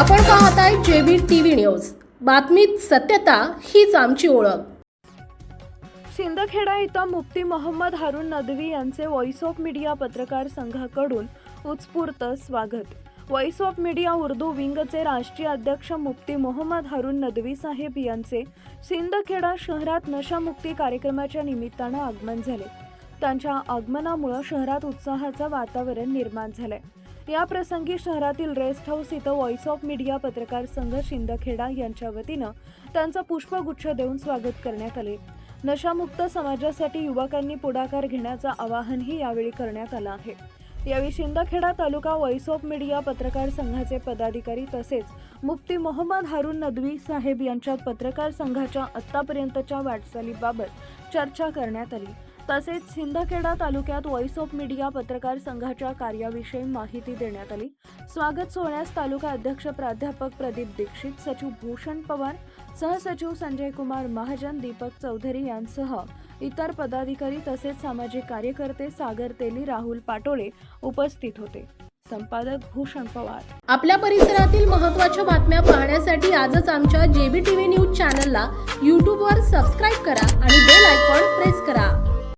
पाहताय JB TV news. बातमीत सत्यता हीच आमची ओळख. सिंदखेडा इथं मुफ्ती मोहम्मद हारून नदवी यांचे व्हॉइस ऑफ मीडिया पत्रकार संघाकडून उत्स्फूर्त स्वागत. व्हॉइस ऑफ मीडिया उर्दू विंगचे राष्ट्रीय अध्यक्ष मुफ्ती मोहम्मद हारून नदवी साहेब यांचे सिंदखेडा शहरात नशामुक्ती कार्यक्रमाच्या निमित्तानं आगमन झाले. त्यांच्या आगमनामुळं शहरात उत्साहाचं वातावरण निर्माण झालंय. याप्रसंगी शहरातील रेस्ट हाऊस इथं व्हॉइस ऑफ मीडिया पत्रकार संघ शिंदखेडा यांच्या वतीनं त्यांचं पुष्पगुच्छ देऊन स्वागत करण्यात आले. नशामुक्त समाजासाठी युवकांनी पुढाकार घेण्याचं आवाहनही यावेळी करण्यात आलं आहे. यावेळी Shindkheda taluka voice of media पत्रकार संघाचे पदाधिकारी तसेच मुफ्ती मोहम्मद हारून नदवी साहेब यांच्यात पत्रकार संघाच्या आत्तापर्यंतच्या वाटचालीबाबत चर्चा करण्यात आली. तसेच सिंदखेडा तालुक्यात व्हॉइस ऑफ मीडिया पत्रकार संघाच्या कार्याविषयी माहिती देण्यात आली. स्वागत सोहळ्यास तालुका अध्यक्ष प्राध्यापक प्रदीप दीक्षित सचिव भूषण पवार सहसचिव संजय कुमार महाजन दीपक चौधरी यांसह इतर पदाधिकारी तसेच सामाजिक कार्यकर्ते सागर तेली राहुल पाटोळे उपस्थित होते. संपादक भूषण पवार. आपल्या परिसरातील महत्त्वाच्या बातम्या पाहण्यासाठी आजच आमच्या जेबी टीव्ही न्यूज चॅनलला यूट्यूबवर सबस्क्राईब करा करा.